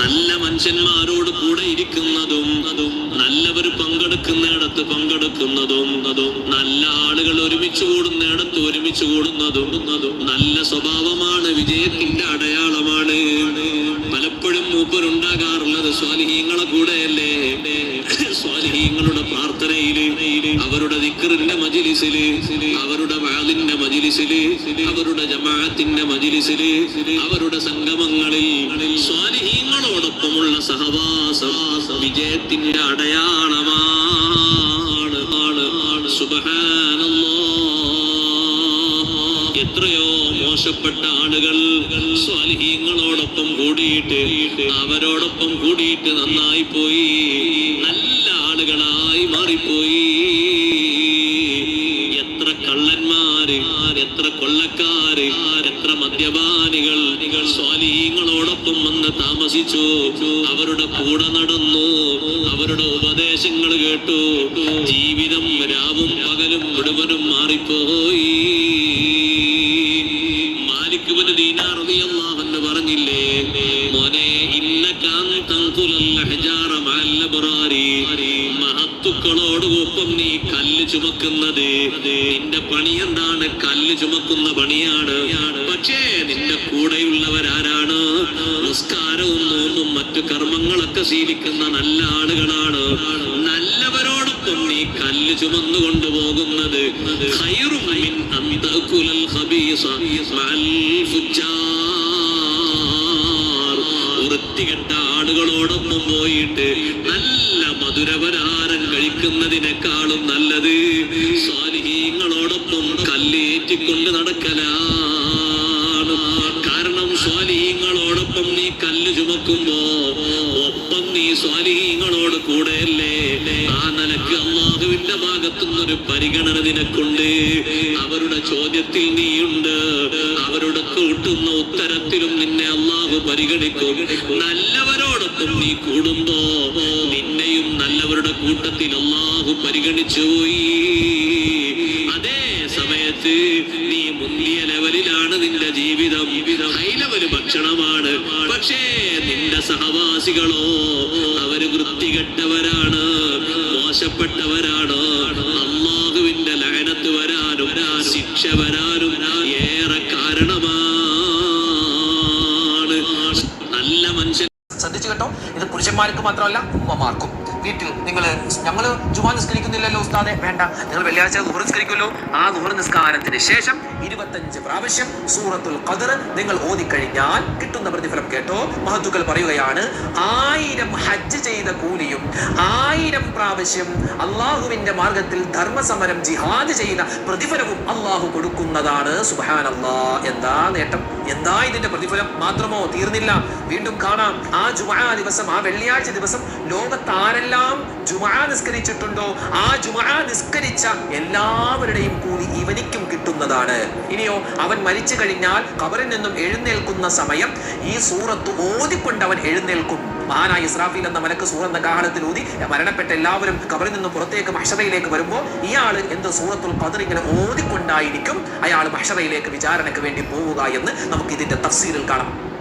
നല്ല മനുഷ്യന്മാരോട് കൂടെ ഇരിക്കുന്നതും അതും നല്ലവർ പങ്കെടുക്കുന്നിടത്ത് പങ്കെടുക്കുന്നതും അതും നല്ല ആളുകൾ ഒരുമിച്ച് കൂടുന്നിടത്ത് ഒരുമിച്ച് കൂടുന്നതും അതും നല്ല സ്വഭാവമാണ് വിജയത്തിന്റെ അടയാളമാണ്. പലപ്പോഴും മൂപ്പരുണ്ടാകാറുള്ളത് സ്വാലിഹീങ്ങളെ കൂടെയല്ലേ? സ്വാലിഹീങ്ങളുടെ പ്രാർത്ഥനയിൽ അവരുടെ ദിക്കറിന്റെ മജിലിസിൽ അവരുടെ വാതിന്റെ മജിലിസിൽ അവരുടെ ജമാഅത്തിന്റെ മജിലിസിൽ അവരുടെ സ്വാലിഹീങ്ങളോടൊപ്പമുള്ള സഹവാസം വിജയത്തിന്റെ അടയാളമാണ് എത്രയോ മോശപ്പെട്ട ആളുകൾ സ്വാലിഹീങ്ങളോടൊപ്പം കൂടിയിട്ട് അവരോടൊപ്പം കൂടിയിട്ട് നന്നായി പോയി നല്ല ആളുകളായി മാറിപ്പോയി. എത്ര കള്ളന്മാര് എത്ര കൊള്ളക്കാര് എത്ര മദ്യപാനികൾ സ്വാലീങ്ങളോടൊപ്പം വന്ന് താമസിച്ചു. അവരുടെ കൂടെ നടന്നു. അവരുടെ ഉപദേശങ്ങൾ കേട്ടു. ജീവിതം രാവും പകലും മുഴുവനും മാറിപ്പോയി. പറഞ്ഞില്ലേ? മഹത്തുക്കളോടൊപ്പം നീ കല്ല് ചുമക്കുന്നത്. നിന്റെ പണി എന്താണ്? കല്ല് ചുമക്കുന്ന പണിയാണ്. പക്ഷേ നിന്റെ കൂടെയുള്ളവരാരാണ് കർമ്മങ്ങളൊക്കെ ശീലിക്കുന്ന നല്ല ആളുകളാണ്. നല്ലവരോടൊപ്പം നീ കല്ല് ചുമന്നു കൊണ്ടുപോകുന്നത്. വൃത്തികെട്ട ആളുകളോടൊപ്പം പോയിട്ട് നല്ല മധുരപരാരം കഴിക്കുന്നതിനേക്കാളും നല്ലത് സ്വാലിഹീങ്ങളോടൊപ്പം കല്ലേറ്റിക്കൊണ്ട് നടക്കലാണ്. കാരണം സ്വാലിഹീങ്ങളോടൊപ്പം നീ കല്ല് ചുമക്കുമ്പോ സ്വാലിഹീങ്ങളോട് കൂടെയല്ലേ? ആ നിലയ്ക്ക് അള്ളാഹുവിന്റെ ഭാഗത്തുനിന്നൊരു പരിഗണന നിനക്കുണ്ട്. അവരുടെ ചോദ്യത്തിൽ നീയുണ്ട്. അവരുടെ കൂട്ടുന്ന ഉത്തരത്തിലും നിന്നെ അള്ളാഹു പരിഗണിക്കും. നല്ലവരോടൊപ്പം നീ കൂടുമ്പോ നിന്നെയും നല്ലവരുടെ കൂട്ടത്തിൽ അള്ളാഹു പരിഗണിച്ചു പോയി അതേ സമയത്ത് നീ മുന്തിയ ലെവലിലാണ് ജീവിതം ഒരു ഭക്ഷണമാണ്. പക്ഷേ നിന്റെ സഹവാസികളോ അവർ വൃത്തികെട്ടവരാണ് മോശപ്പെട്ടവരാണ്. അള്ളാഹുവിന്റെ ലയനത്ത് വരാനും ശിക്ഷ വരാനും ഏറെ കാരണമാണ്. നല്ല മനുഷ്യൻ ശ്രദ്ധിച്ചു കേട്ടോ. ഇത് പുരുഷന്മാർക്ക് മാത്രമല്ല ഉമ്മമാർക്കും. വീട്ടിൽ നിങ്ങൾ ഞങ്ങൾ ജുമാ നിസ്കരിക്കുന്നില്ലല്ലോ ഉസ്താദെ. വേണ്ട നിങ്ങൾ വെള്ളിയാഴ്ച ദുഹർ നിസ്കരിക്കുമല്ലോ. ആ ദുഹർ നിസ്കാരത്തിന് ശേഷം ഇരുപത്തഞ്ച് പ്രാവശ്യം സൂറത്തുൽ ഖദർ നിങ്ങൾ ഓതിക്കഴിഞ്ഞാൽ കിട്ടുന്ന പ്രതിഫലം കേട്ടോ. മഹത്തുക്കൾ പറയുകയാണ് ആയിരം ഹജ്ജ് ചെയ്ത കൂലിയും ആയിരം പ്രാവശ്യം അള്ളാഹുവിന്റെ മാർഗത്തിൽ ധർമ്മസമരം ജിഹാദ് ചെയ്ത പ്രതിഫലവും അള്ളാഹു കൊടുക്കുന്നതാണ്. സുബാൻ എന്താ നേട്ടം? എന്താ ഇതിന്റെ പ്രതിഫലം? മാത്രമോ തീർന്നില്ല. വീണ്ടും കാണാം. ആ ജുമാ ദിവസം ആ വെള്ളിയാഴ്ച ദിവസം ലോകത്ത് ആരെല്ലാം ജുമാ നിസ്കരിച്ചിട്ടുണ്ടോ? ആ ജുമാ നിസ്കരിച്ച എല്ലാവരുടെയും കൂലി ഇവനിക്കും കിട്ടുന്നതാണ്. ഇനിയോ അവൻ മരിച്ചു കഴിഞ്ഞാൽ കബറിൽ നിന്നും എഴുന്നേൽക്കുന്ന സമയം ഈ സൂറത്ത് ഓതിക്കൊണ്ട് അവൻ എഴുന്നേൽക്കും. മഹാനായ ഇസ്രാഫീൽ എന്ന മലക്ക് സൂറന്ന കാഹളത്തിൽ ഊതി മരണപ്പെട്ട എല്ലാവരും കബറിൽ നിന്നും പുറത്തേക്ക് മഷറയിലേക്ക് വരുമ്പോൾ ഇയാൾ എന്ത് സൂറത്തുൽ പതിർ ഇങ്ങനെ ഓതിക്കൊണ്ടായിരിക്കും? അയാൾ മഷറയിലേക്ക് വിചാരണയ്ക്ക് വേണ്ടി പോവുക എന്ന് നമുക്ക് ഇതിന്റെ തഫ്സീലിൽ കാണാം.